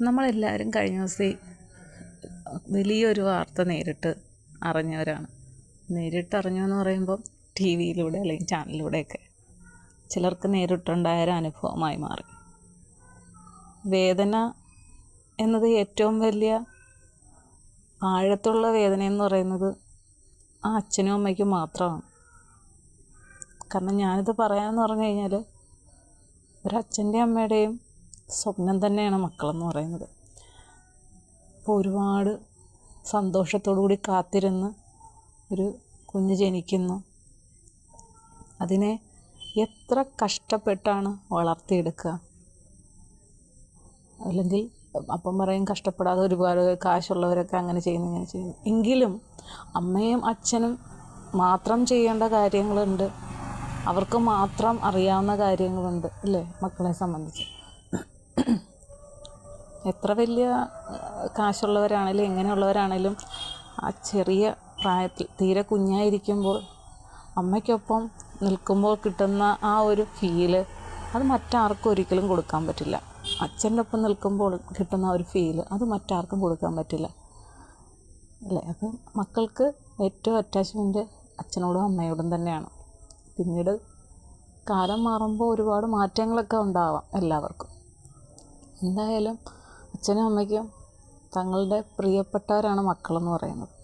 നമ്മളെല്ലാവരും കഴിഞ്ഞ ദിവസം വലിയൊരു വാർത്ത നേരിട്ട് അറിഞ്ഞവരാണ്. നേരിട്ട് അറിഞ്ഞു എന്ന് പറയുമ്പം ടി വിയിലൂടെ അല്ലെങ്കിൽ ചാനലിലൂടെയൊക്കെ ചിലർക്ക് നേരിട്ടുണ്ടായ ഒരു അനുഭവമായി മാറി. വേദന എന്നത് ഏറ്റവും വലിയ ആഴത്തുള്ള വേദന എന്ന് പറയുന്നത് ആ അച്ഛനും അമ്മയ്ക്കും മാത്രമാണ്. കാരണം ഞാനിത് പറയാമെന്ന് പറഞ്ഞു കഴിഞ്ഞാൽ ഒരച്ഛന്റെയും അമ്മയുടെയും സ്വപ്നം തന്നെയാണ് മക്കളെന്ന് പറയുന്നത്. അപ്പോൾ ഒരുപാട് സന്തോഷത്തോടു കൂടി കാത്തിരുന്ന് ഒരു കുഞ്ഞ് ജനിക്കുന്നു. അതിനെ എത്ര കഷ്ടപ്പെട്ടാണ് വളർത്തിയെടുക്കുക? അല്ലെങ്കിൽ അപ്പം പറയും കഷ്ടപ്പെടാതെ ഒരുപാട് കാശുള്ളവരൊക്കെ അങ്ങനെ ചെയ്യുന്നു ഇങ്ങനെ ചെയ്യുന്നു. എങ്കിലും അമ്മയും അച്ഛനും മാത്രം ചെയ്യേണ്ട കാര്യങ്ങളുണ്ട്. അവർക്ക് മാത്രം അറിയാവുന്ന കാര്യങ്ങളുണ്ട് അല്ലേ? മക്കളെ സംബന്ധിച്ച്. എത്ര വലിയ കാശുള്ളവരാണേലും എങ്ങനെയുള്ളവരാണേലും ആ ചെറിയ പ്രായത്തിൽ തീരെ കുഞ്ഞായിരിക്കുമ്പോൾ അമ്മയ്ക്കൊപ്പം നിൽക്കുമ്പോൾ കിട്ടുന്ന ആ ഒരു ഫീൽ അത് മറ്റാർക്കും ഒരിക്കലും കൊടുക്കാൻ പറ്റില്ല. അച്ഛന്റെ ഒപ്പം നിൽക്കുമ്പോൾ കിട്ടുന്ന ഒരു ഫീൽ അത് മറ്റാർക്കും കൊടുക്കാൻ പറ്റില്ല. അല്ലേ? അപ്പം മക്കൾക്ക് ഏറ്റവും അറ്റാച്ച്മെന്റ് അച്ഛനോടും അമ്മയോടും തന്നെയാണ്. പിന്നീട് കാലം മാറുമ്പോൾ ഒരുപാട് മാറ്റങ്ങളൊക്കെ ഉണ്ടാവാം എല്ലാവർക്കും. എന്തായാലും അച്ഛനും അമ്മയ്ക്കും തങ്ങളുടെ പ്രിയപ്പെട്ടവരാണ് മക്കളെന്ന് പറയുന്നത്.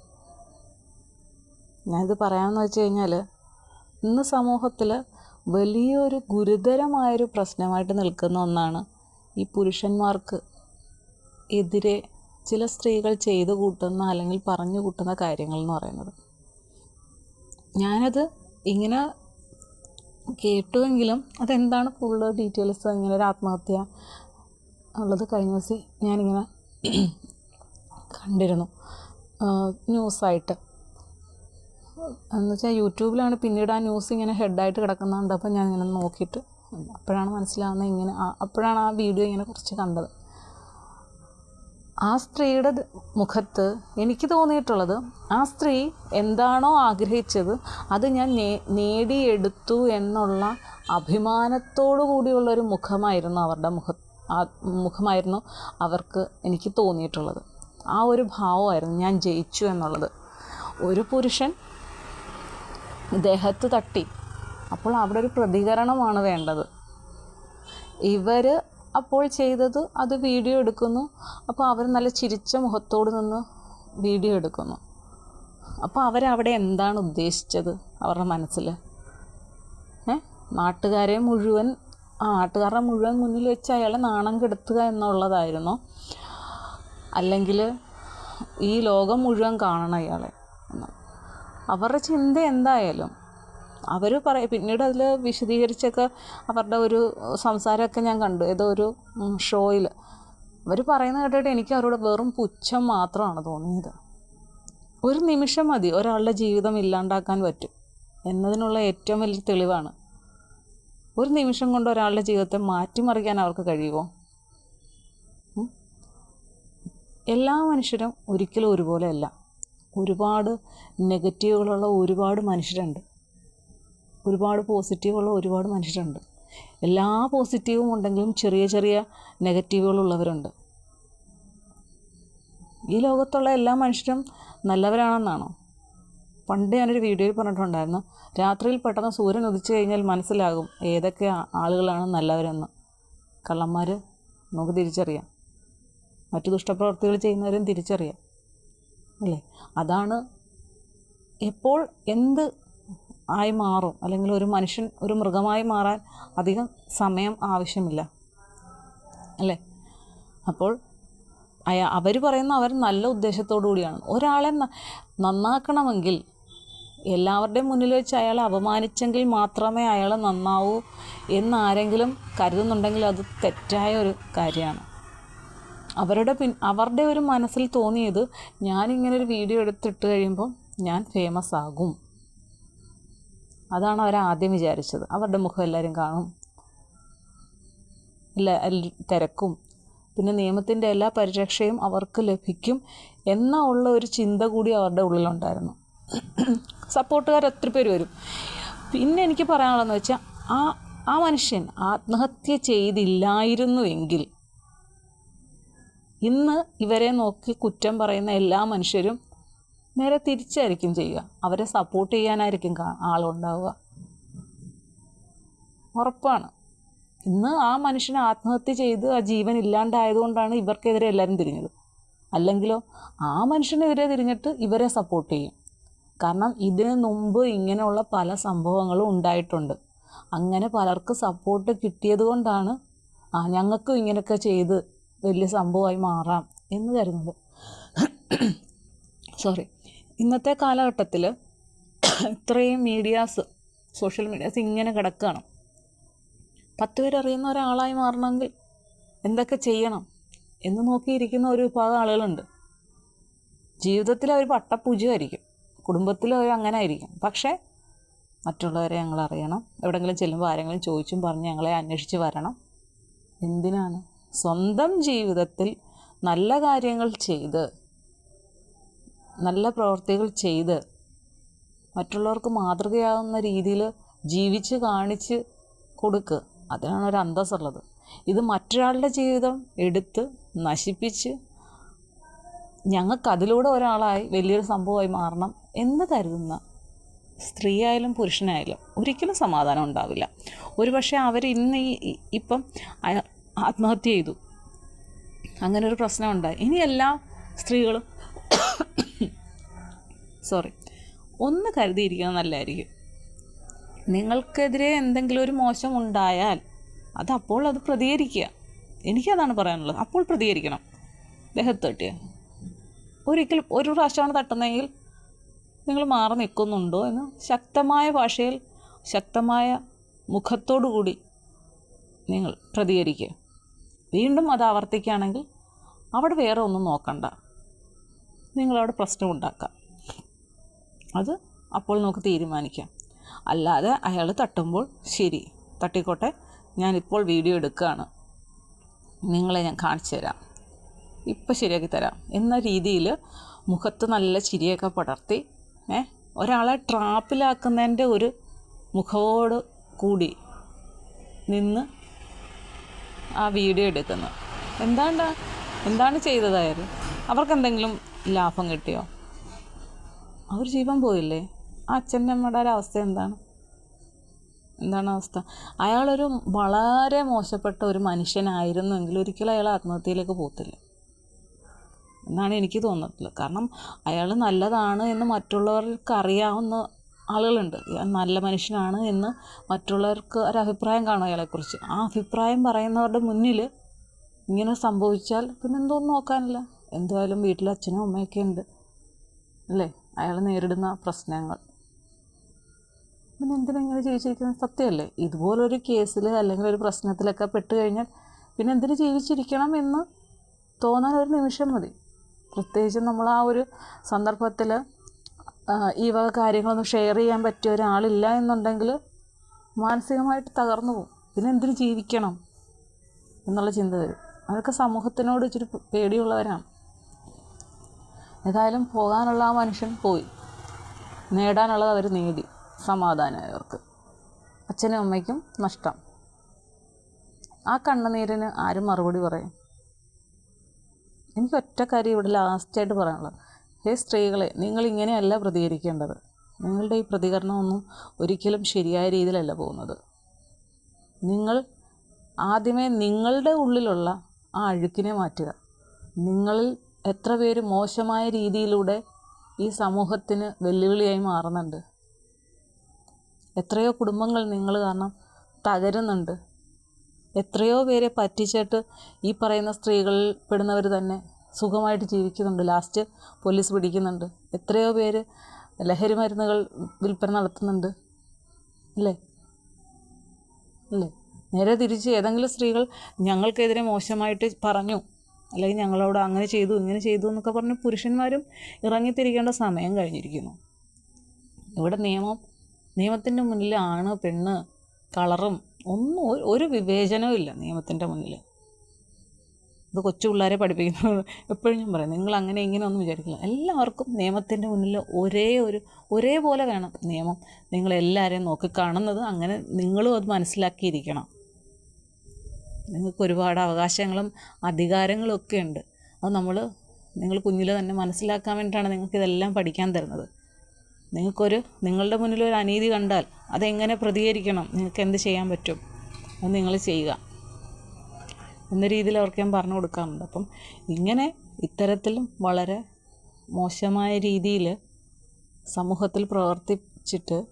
ഞാനിത് പറയാമെന്ന് വെച്ച് കഴിഞ്ഞാൽ ഇന്ന് സമൂഹത്തിൽ വലിയൊരു ഗുരുതരമായൊരു പ്രശ്നമായിട്ട് നിൽക്കുന്ന ഒന്നാണ് ഈ പുരുഷന്മാർക്ക് എതിരെ ചില സ്ത്രീകൾ ചെയ്തു കൂട്ടുന്ന അല്ലെങ്കിൽ പറഞ്ഞു കൂട്ടുന്ന കാര്യങ്ങൾ എന്ന് പറയുന്നത്. ഞാനത് ഇങ്ങനെ കേട്ടുവെങ്കിലും അതെന്താണ് ഫുള്ള് ഡീറ്റെയിൽസ് ഇങ്ങനെ ഒരു ആത്മഹത്യ ഉള്ളത് കഴിഞ്ഞ ദിവസം ഞാനിങ്ങനെ കണ്ടിരുന്നു. ന്യൂസായിട്ട്. എന്ന് വെച്ചാൽ യൂട്യൂബിലാണ് പിന്നീട് ആ ന്യൂസ് ഇങ്ങനെ ഹെഡായിട്ട് കിടക്കുന്നുണ്ട്. അപ്പോൾ ഞാൻ ഇങ്ങനെ നോക്കിയിട്ട് അപ്പോഴാണ് മനസ്സിലാവുന്നത് ഇങ്ങനെ അപ്പോഴാണ് ആ വീഡിയോ ഇങ്ങനെ കുറച്ച് കണ്ടത്. ആ സ്ത്രീയുടെ മുഖത്ത് എനിക്ക് തോന്നിയിട്ടുള്ളത് ആ സ്ത്രീ എന്താണോ ആഗ്രഹിച്ചത് അത് ഞാൻ നേടിയെടുത്തു എന്നുള്ള അഭിമാനത്തോടു കൂടിയുള്ളൊരു മുഖമായിരുന്നു അവരുടെ മുഖ ആ മുഖമായിരുന്നു അവർക്ക് എനിക്ക് തോന്നിയിട്ടുള്ളത്. ആ ഒരു ഭാവമായിരുന്നു ഞാൻ ജയിച്ചു എന്നുള്ളത്. ഒരു പുരുഷൻ ദേഹത്ത് തട്ടി അപ്പോൾ അവിടെ ഒരു പ്രതികരണമാണ് വേണ്ടത്. ഇവർ അപ്പോൾ ചെയ്തത് അത് വീഡിയോ എടുക്കുന്നു. അപ്പോൾ അവർ നല്ല ചിരിച്ച മുഖത്തോട് നിന്ന് വീഡിയോ എടുക്കുന്നു. അപ്പോൾ അവരവിടെ എന്താണ് ഉദ്ദേശിച്ചത് അവരുടെ മനസ്സിൽ ഏ? നാട്ടുകാരെ മുഴുവൻ നാട്ടുകാരുടെ മുഴുവൻ മുന്നിൽ വെച്ച് അയാളെ നാണം കെടുത്തുക എന്നുള്ളതായിരുന്നു. അല്ലെങ്കിൽ ഈ ലോകം മുഴുവൻ കാണണം അയാളെ അവരുടെ ചിന്ത എന്തായാലും അവർ പറയും പിന്നീട് അതിൽ വിശദീകരിച്ചൊക്കെ അവരുടെ ഒരു സംസാരമൊക്കെ ഞാൻ കണ്ടു. ഏതോ ഒരു ഷോയിൽ അവർ പറയുന്ന കേട്ടിട്ട് എനിക്ക് അവരോട് വെറും പുച്ഛം മാത്രമാണ് തോന്നിയത്. ഒരു നിമിഷം മതി ഒരാളുടെ ജീവിതം ഇല്ലാണ്ടാക്കാൻ പറ്റും. എന്നതിനുള്ള ഏറ്റവും വലിയ തെളിവാണ് ഒരു നിമിഷം കൊണ്ട് ഒരാളുടെ ജീവിതത്തെ മാറ്റിമറിക്കാൻ അവർക്ക് കഴിയുമോ എല്ലാ മനുഷ്യരും ഒരിക്കലും ഒരുപോലെയല്ല ഒരുപാട് നെഗറ്റീവുകളുള്ള ഒരുപാട് മനുഷ്യരുണ്ട്. ഒരുപാട് പോസിറ്റീവുള്ള ഒരുപാട് മനുഷ്യരുണ്ട്. എല്ലാ പോസിറ്റീവും ഉണ്ടെങ്കിലും ചെറിയ ചെറിയ നെഗറ്റീവുകളുള്ളവരുണ്ട് ഈ ലോകത്തുള്ള എല്ലാ മനുഷ്യരും നല്ലവരാണെന്നാണോ? പണ്ട് ഞാനൊരു വീഡിയോയിൽ പറഞ്ഞിട്ടുണ്ടായിരുന്നു രാത്രിയിൽ പെട്ടെന്ന് സൂര്യൻ ഉദിച്ചു കഴിഞ്ഞാൽ മനസ്സിലാകും ഏതൊക്കെ ആളുകളാണ് നല്ലവരെന്ന്. കള്ളന്മാർ നമുക്ക് തിരിച്ചറിയാം. മറ്റു ദുഷ്ടപ്രവർത്തികൾ ചെയ്യുന്നവരും തിരിച്ചറിയാം. അല്ലേ? അതാണ് എപ്പോൾ എന്ത് ആയി മാറും അല്ലെങ്കിൽ ഒരു മനുഷ്യൻ ഒരു മൃഗമായി മാറാൻ അധികം സമയം ആവശ്യമില്ല. അല്ലേ? അപ്പോൾ അയാ അവർ പറയുന്ന അവർ നല്ല ഉദ്ദേശത്തോടു കൂടിയാണ്. ഒരാളെ നന്നാക്കണമെങ്കിൽ എല്ലാവരുടെയും മുന്നിൽ വെച്ച് അയാളെ അപമാനിച്ചെങ്കിൽ മാത്രമേ അയാളെ നന്നാവൂ എന്നാരെങ്കിലും കരുതുന്നുണ്ടെങ്കിൽ അത് തെറ്റായ ഒരു കാര്യമാണ്. അവരുടെ പിൻ അവരുടെ ഒരു മനസ്സിൽ തോന്നിയത് ഞാനിങ്ങനെ ഒരു വീഡിയോ എടുത്തിട്ട് കഴിയുമ്പോൾ ഞാൻ ഫേമസ് ആകും. അതാണ് അവർ ആദ്യം വിചാരിച്ചത്. അവരുടെ മുഖം എല്ലാവരും കാണും. എല്ലാ തിരക്കും. പിന്നെ നിയമത്തിന്റെ എല്ലാ പരിരക്ഷയും അവർക്ക് ലഭിക്കും എന്ന ഉള്ള ഒരു ചിന്ത കൂടി അവരുടെ ഉള്ളിലുണ്ടായിരുന്നു. സപ്പോർട്ടുകാർ എത്ര പേര് വരും? പിന്നെ എനിക്ക് പറയാനുള്ളതെന്ന് വെച്ചാൽ ആ ആ മനുഷ്യൻ ആത്മഹത്യ ചെയ്തില്ലായിരുന്നു എങ്കിൽ ഇന്ന് ഇവരെ നോക്കി കുറ്റം പറയുന്ന എല്ലാ മനുഷ്യരും നേരെ തിരിച്ചായിരിക്കും ചെയ്യുക. അവരെ സപ്പോർട്ട് ചെയ്യാനായിരിക്കും ആളുണ്ടാവുക. ഉറപ്പാണ്. ഇന്ന് ആ മനുഷ്യൻ ആത്മഹത്യ ചെയ്ത് ആ ജീവൻ ഇല്ലാണ്ടായതുകൊണ്ടാണ് ഇവർക്കെതിരെ എല്ലാവരും തിരിഞ്ഞത്. അല്ലെങ്കിലോ ആ മനുഷ്യനെതിരെ തിരിഞ്ഞിട്ട് ഇവരെ സപ്പോർട്ട് ചെയ്യും. കാരണം ഇതിന് മുമ്പ് ഇങ്ങനെയുള്ള പല സംഭവങ്ങളും ഉണ്ടായിട്ടുണ്ട്. അങ്ങനെ പലർക്ക് സപ്പോർട്ട് കിട്ടിയത് കൊണ്ടാണ് ആ ഞങ്ങൾക്കും ഇങ്ങനെയൊക്കെ ചെയ്ത് വലിയ സംഭവമായി മാറാം എന്ന് കരുതുന്നത്. സോറി ഇന്നത്തെ കാലഘട്ടത്തിൽ ഇത്രയും മീഡിയാസ് സോഷ്യൽ മീഡിയാസ് ഇങ്ങനെ കിടക്കുകയാണ് പത്ത് പേരറിയുന്ന ഒരാളായി മാറണമെങ്കിൽ എന്തൊക്കെ ചെയ്യണം എന്ന് നോക്കിയിരിക്കുന്ന ഒരു വിഭാഗം ആളുകളുണ്ട്. ജീവിതത്തിൽ അവർ പട്ടപ്പൂജ്യമായിരിക്കും കുടുംബത്തിൽ അങ്ങനെ ആയിരിക്കും പക്ഷേ മറ്റുള്ളവരെ ഞങ്ങൾ അറിയണം എവിടെങ്കിലും ചെല്ലുമ്പോൾ ആരെങ്കിലും ചോദിച്ചും പറഞ്ഞ് ഞങ്ങളെ അന്വേഷിച്ച് വരണം. എന്തിനാണ്? സ്വന്തം ജീവിതത്തിൽ നല്ല കാര്യങ്ങൾ ചെയ്ത് നല്ല പ്രവർത്തികൾ ചെയ്ത് മറ്റുള്ളവർക്ക് മാതൃകയാവുന്ന രീതിയിൽ ജീവിച്ച് കാണിച്ച് കൊടുക്കുക അതിനാണ് ഒരു അന്തസ്സുള്ളത്. ഇത് മറ്റൊരാളുടെ ജീവിതം എടുത്ത് നശിപ്പിച്ച് ഞങ്ങൾക്ക് അതിലൂടെ ഒരാളായി വലിയൊരു സംഭവമായി മാറണം. എന്ന് കരുതുന്ന സ്ത്രീയായാലും പുരുഷനായാലും ഒരിക്കലും സമാധാനം ഉണ്ടാവില്ല. ഒരു പക്ഷേ അവർ ഇന്ന് ഈ ഇപ്പം ആത്മഹത്യ ചെയ്തു. അങ്ങനെ ഒരു പ്രശ്നം ഉണ്ടായി. ഇനി എല്ലാ സ്ത്രീകളും സോറി ഒന്ന് കരുതിയിരിക്കുന്നത് നല്ലതായിരിക്കും. നിങ്ങൾക്കെതിരെ എന്തെങ്കിലും ഒരു മോശം ഉണ്ടായാൽ അത് അപ്പോൾ അത് പ്രതികരിക്കുക. എനിക്കതാണ് പറയാനുള്ളത്. അപ്പോൾ പ്രതികരിക്കണം. ദേഹത്ത് ഒരിക്കലും ഒരു പ്രാവശ്യമാണ് തട്ടുന്നതെങ്കിൽ നിങ്ങൾ മാറി നിൽക്കുന്നുണ്ടോ എന്ന് ശക്തമായ ഭാഷയിൽ ശക്തമായ മുഖത്തോടു കൂടി നിങ്ങൾ പ്രതികരിക്കുക. വീണ്ടും അത് ആവർത്തിക്കുകയാണെങ്കിൽ അവിടെ വേറെ ഒന്നും നോക്കണ്ട. നിങ്ങളവിടെ പ്രശ്നം ഉണ്ടാക്കാം അത് അപ്പോൾ നമുക്ക് തീരുമാനിക്കാം. അല്ലാതെ അയാൾ തട്ടുമ്പോൾ ശരി തട്ടിക്കോട്ടെ ഞാനിപ്പോൾ വീഡിയോ എടുക്കുകയാണ്. നിങ്ങളെ ഞാൻ കാണിച്ചു തരാം. ഇപ്പം ശരിയാക്കി തരാം. എന്ന രീതിയിൽ മുഖത്ത് നല്ല ചിരിയൊക്കെ പടർത്തി ഏ? ഒരാളെ ട്രാപ്പിലാക്കുന്നതിന്റെ ഒരു മുഖവോട് കൂടി നിന്ന് ആ വീഡിയോ എടുക്കുന്നു. എന്താണ്ടാ? എന്താണ് ചെയ്തതായാലും അവർക്ക് എന്തെങ്കിലും ലാഭം കിട്ടിയോ? അവർ ജീവൻ പോയില്ലേ? ആ അച്ഛന്റെ ഒരു അവസ്ഥ എന്താണ്? എന്താണ് അവസ്ഥ? അയാളൊരു വളരെ മോശപ്പെട്ട ഒരു മനുഷ്യനായിരുന്നെങ്കിൽ ഒരിക്കലും അയാൾ ആത്മഹത്യയിലേക്ക് പോകത്തില്ല. എന്നാണ് എനിക്ക് തോന്നിയിട്ടുള്ളത് കാരണം അയാൾ നല്ലതാണ് എന്ന് മറ്റുള്ളവർക്ക് അറിയാവുന്ന ആളുകളുണ്ട്. നല്ല മനുഷ്യനാണ് എന്ന് മറ്റുള്ളവർക്ക് ഒരു അഭിപ്രായം കാണും അയാളെക്കുറിച്ച്. ആ അഭിപ്രായം പറയുന്നവരുടെ മുന്നിൽ ഇങ്ങനെ സംഭവിച്ചാൽ പിന്നെ എന്തോന്നും നോക്കാനില്ല. എന്തായാലും വീട്ടിൽ അച്ഛനും അമ്മയൊക്കെ ഉണ്ട്. അല്ലേ? അയാൾ നേരിടുന്ന പ്രശ്നങ്ങൾ. പിന്നെ എന്തിനാ ഇങ്ങനെ ജീവിച്ചിരിക്കുന്നത്? സത്യമല്ലേ? ഇതുപോലൊരു കേസിൽ അല്ലെങ്കിൽ ഒരു പ്രശ്നത്തിലൊക്കെ പെട്ട് കഴിഞ്ഞാൽ പിന്നെ എന്തിനു ജീവിച്ചിരിക്കണം എന്ന് തോന്നാൻ ഒരു നിമിഷം മതി. പ്രത്യേകിച്ച് നമ്മൾ ആ ഒരു സന്ദർഭത്തിൽ ഈ വക കാര്യങ്ങളൊന്നും ഷെയർ ചെയ്യാൻ പറ്റിയ ഒരാളില്ല എന്നുണ്ടെങ്കിൽ മാനസികമായിട്ട് തകർന്നു പോകും. പിന്നെ എന്തിനു ജീവിക്കണം എന്നുള്ള ചിന്ത വരും. അതൊക്കെ സമൂഹത്തിനോട് ഇച്ചിരി പേടിയുള്ളവരാണ്. ഏതായാലും പോകാനുള്ള ആ മനുഷ്യൻ പോയി. നേടാനുള്ളത് അവർ നേടി സമാധാനമായി അവർക്ക് അച്ഛനും അമ്മയ്ക്കും നഷ്ടം. ആ കണ്ണുനീരിന് ആരും മറുപടി പറയും എനിക്ക് ഒറ്റ കാര്യം ഇവിടെ ലാസ്റ്റായിട്ട് പറയാനുള്ളത്. ഹേ സ്ത്രീകളെ നിങ്ങൾ ഇങ്ങനെയല്ല പ്രതികരിക്കേണ്ടത്. നിങ്ങളുടെ ഈ പ്രതികരണമൊന്നും ഒരിക്കലും ശരിയായ രീതിയിലല്ല പോകുന്നത്. നിങ്ങൾ ആദ്യമേ നിങ്ങളുടെ ഉള്ളിലുള്ള ആ അഴുക്കിനെ മാറ്റുക. നിങ്ങളിൽ എത്ര പേര് മോശമായ രീതിയിലൂടെ ഈ സമൂഹത്തിന് വെല്ലുവിളിയായി മാറുന്നുണ്ട്? എത്രയോ കുടുംബങ്ങൾ നിങ്ങൾ കാരണം തകരുന്നുണ്ട്. എത്രയോ പേരെ പറ്റിച്ചിട്ട് ഈ പറയുന്ന സ്ത്രീകളിൽ പെടുന്നവർ തന്നെ സുഖമായിട്ട് ജീവിക്കുന്നുണ്ട്. ലാസ്റ്റ് പോലീസ് പിടിക്കുന്നുണ്ട്. എത്രയോ പേര് ലഹരി മരുന്നുകൾ വിൽപ്പന നടത്തുന്നുണ്ട്. അല്ലേ? അല്ലേ? നേരെ തിരിച്ച് ഏതെങ്കിലും സ്ത്രീകൾ ഞങ്ങൾക്കെതിരെ മോശമായിട്ട് പറഞ്ഞു അല്ലെങ്കിൽ ഞങ്ങളോട് അങ്ങനെ ചെയ്തു ഇങ്ങനെ ചെയ്തു എന്നൊക്കെ പറഞ്ഞ് പുരുഷന്മാരും ഇറങ്ങിത്തിരിക്കേണ്ട സമയം കഴിഞ്ഞിരിക്കുന്നു. ഇവിടെ നിയമം നിയമത്തിന്റെ മുന്നിൽ ആണ് പെണ്ണ് കളറും ഒന്നും ഒരു- വിവേചനവും ഇല്ല നിയമത്തിന്റെ മുന്നിൽ ഇത് കൊച്ചു പിള്ളേരെ പഠിപ്പിക്കുന്നത് എപ്പോഴും ഞാൻ പറയും നിങ്ങൾ അങ്ങനെ ഇങ്ങനെ ഒന്നും വിചാരിക്കില്ല. എല്ലാവർക്കും നിയമത്തിന്റെ മുന്നിൽ ഒരേ ഒരു ഒരേപോലെ വേണം നിയമം. നിങ്ങളെല്ലാവരെയും നോക്കി കാണുന്നത് അങ്ങനെ നിങ്ങളും അത് മനസ്സിലാക്കിയിരിക്കണം. നിങ്ങൾക്ക് ഒരുപാട് അവകാശങ്ങളും അധികാരങ്ങളും ഒക്കെ ഉണ്ട്. അത് നമ്മൾ നിങ്ങൾ കുഞ്ഞിൽ തന്നെ മനസ്സിലാക്കാൻ വേണ്ടിയിട്ടാണ് നിങ്ങൾക്ക് ഇതെല്ലാം പഠിക്കാൻ തരുന്നത്. നിങ്ങൾക്കൊരു നിങ്ങളുടെ മുന്നിൽ ഒരു അനീതി കണ്ടാൽ അതെങ്ങനെ പ്രതികരിക്കണം? നിങ്ങൾക്ക് എന്ത് ചെയ്യാൻ പറ്റും? അത് നിങ്ങൾ ചെയ്യുക. എന്ന രീതിയിൽ അവർക്ക് ഞാൻ പറഞ്ഞു കൊടുക്കാറുണ്ട്. അപ്പം ഇങ്ങനെ ഇത്തരത്തിലും വളരെ മോശമായ രീതിയിൽ സമൂഹത്തിൽ പ്രവർത്തിച്ചിട്ട്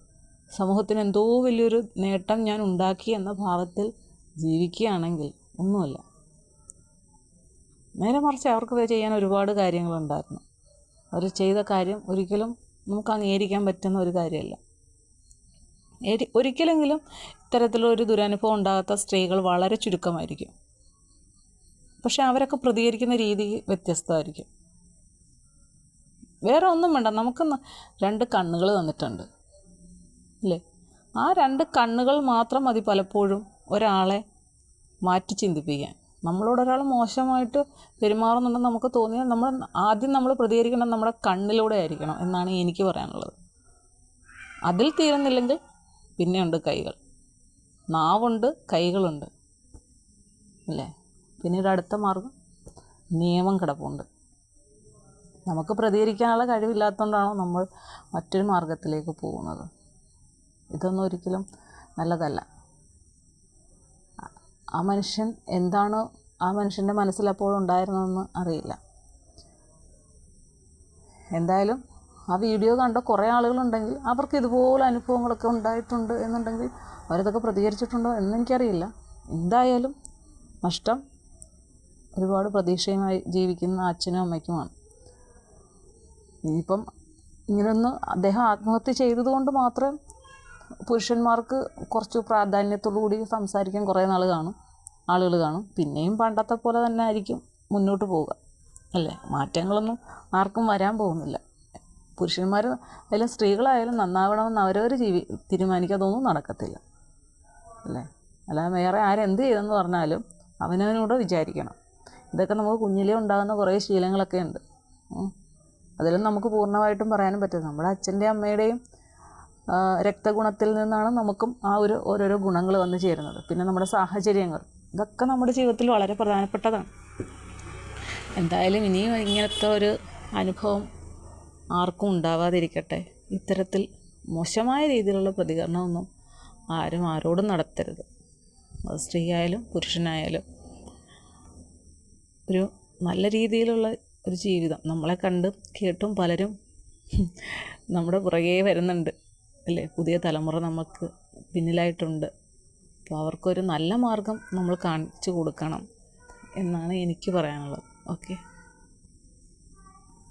സമൂഹത്തിന് എന്തോ വലിയൊരു നേട്ടം ഞാൻ ഉണ്ടാക്കി എന്ന ഭാവത്തിൽ ജീവിക്കുകയാണെങ്കിൽ ഒന്നുമല്ല. നേരെ മറിച്ച് അവർക്ക് ചെയ്യാൻ ഒരുപാട് കാര്യങ്ങളുണ്ടായിരുന്നു. അവർ ചെയ്ത കാര്യം ഒരിക്കലും നമുക്ക് അംഗീകരിക്കാൻ പറ്റുന്ന ഒരു കാര്യമല്ല. ഒരിക്കലെങ്കിലും ഇത്തരത്തിലൊരു ദുരനുഭവം ഉണ്ടാകാത്ത സ്ത്രീകൾ വളരെ ചുരുക്കമായിരിക്കും. പക്ഷെ അവരൊക്കെ പ്രതികരിക്കുന്ന രീതി വ്യത്യസ്തമായിരിക്കും. വേറെ ഒന്നും വേണ്ട നമുക്ക് രണ്ട് കണ്ണുകൾ തന്നിട്ടുണ്ട്. അല്ലേ ആ രണ്ട് കണ്ണുകൾ മാത്രം മതി പലപ്പോഴും ഒരാളെ മാറ്റി ചിന്തിപ്പിക്കാൻ. നമ്മളോട് ഒരാൾ മോശമായിട്ട് പെരുമാറുന്നുണ്ടെന്ന് നമുക്ക് തോന്നിയാൽ നമ്മൾ ആദ്യം നമ്മൾ പ്രതികരിക്കണം നമ്മുടെ കണ്ണിലൂടെ ആയിരിക്കണം എന്നാണ് എനിക്ക് പറയാനുള്ളത്. അതിൽ തീരുന്നില്ലെങ്കിൽ പിന്നെയുണ്ട് കൈകൾ. നാവുണ്ട് കൈകളുണ്ട്. അല്ലേ പിന്നീട് അടുത്ത മാർഗം നിയമം കിടപ്പുണ്ട്. നമുക്ക് പ്രതികരിക്കാനുള്ള കഴിവില്ലാത്തതുകൊണ്ടാണോ നമ്മൾ മറ്റൊരു മാർഗത്തിലേക്ക് പോകുന്നത്? ഇതൊന്നും ഒരിക്കലും നല്ലതല്ല. ആ മനുഷ്യൻ എന്താണ് ആ മനുഷ്യന്റെ മനസ്സിലപ്പോൾ ഉണ്ടായിരുന്നതെന്ന് അറിയില്ല. എന്തായാലും ആ വീഡിയോ കണ്ട കുറേ ആളുകളുണ്ടെങ്കിൽ അവർക്ക് ഇതുപോലെ അനുഭവങ്ങളൊക്കെ ഉണ്ടായിട്ടുണ്ട് എന്നുണ്ടെങ്കിൽ അവരതൊക്കെ പ്രതികരിച്ചിട്ടുണ്ടോ എന്ന് എനിക്കറിയില്ല. എന്തായാലും നഷ്ടം ഒരുപാട് പ്രതീക്ഷയുമായി ജീവിക്കുന്ന അച്ഛനും അമ്മയ്ക്കുമാണ്. ഇനിയിപ്പം ഇങ്ങനൊന്ന് അദ്ദേഹം ആത്മഹത്യ ചെയ്തതുകൊണ്ട് മാത്രം പുരുഷന്മാർക്ക് കുറച്ച് പ്രാധാന്യത്തോടു കൂടി സംസാരിക്കാൻ കുറേ നാൾ കാണും. ആളുകൾ കാണും. പിന്നെയും പണ്ടത്തെ പോലെ തന്നെ ആയിരിക്കും മുന്നോട്ട് പോവുക. അല്ലേ? മാറ്റങ്ങളൊന്നും ആർക്കും വരാൻ പോകുന്നില്ല. പുരുഷന്മാർ ആയാലും സ്ത്രീകളായാലും നന്നാവണമെന്ന് അവരവർ ജീവി തീരുമാനിക്കുക അതൊന്നും നടക്കത്തില്ല. അല്ലേ? അല്ലാതെ വേറെ ആരെന്ത് ചെയ്തെന്ന് പറഞ്ഞാലും അവനവനോട് വിചാരിക്കണം. ഇതൊക്കെ നമുക്ക് കുഞ്ഞിലേ ഉണ്ടാകുന്ന കുറേ ശീലങ്ങളൊക്കെ ഉണ്ട്. അതിലും നമുക്ക് പൂർണമായിട്ടും പറയാനും പറ്റില്ല. നമ്മുടെ അച്ഛന്റെയും അമ്മയുടെയും രക്തഗുണത്തിൽ നിന്നാണ് നമുക്കും ആ ഒരു ഓരോരോ ഗുണങ്ങൾ വന്നു ചേരുന്നത്. പിന്നെ നമ്മുടെ സാഹചര്യങ്ങൾ. ഇതൊക്കെ നമ്മുടെ ജീവിതത്തിൽ വളരെ പ്രധാനപ്പെട്ടതാണ്. എന്തായാലും ഇനിയും ഇങ്ങനത്തെ ഒരു അനുഭവം ആർക്കും ഉണ്ടാവാതിരിക്കട്ടെ. ഇത്തരത്തിൽ മോശമായ രീതിയിലുള്ള പ്രതികരണമൊന്നും ആരും ആരോടും നടത്തരുത്. അത് സ്ത്രീ ആയാലും പുരുഷനായാലും ഒരു നല്ല രീതിയിലുള്ള ഒരു ജീവിതം നമ്മളെ കണ്ട് കേട്ടും പലരും നമ്മുടെ പുറകെ വരുന്നുണ്ട്. അല്ലേ? പുതിയ തലമുറ നമുക്ക് പിന്നിലായിട്ടുണ്ട്. അപ്പോൾ അവർക്കൊരു നല്ല മാർഗം നമ്മൾ കാണിച്ചു കൊടുക്കണം എന്നാണ് എനിക്ക് പറയാനുള്ളത്. ഓക്കെ.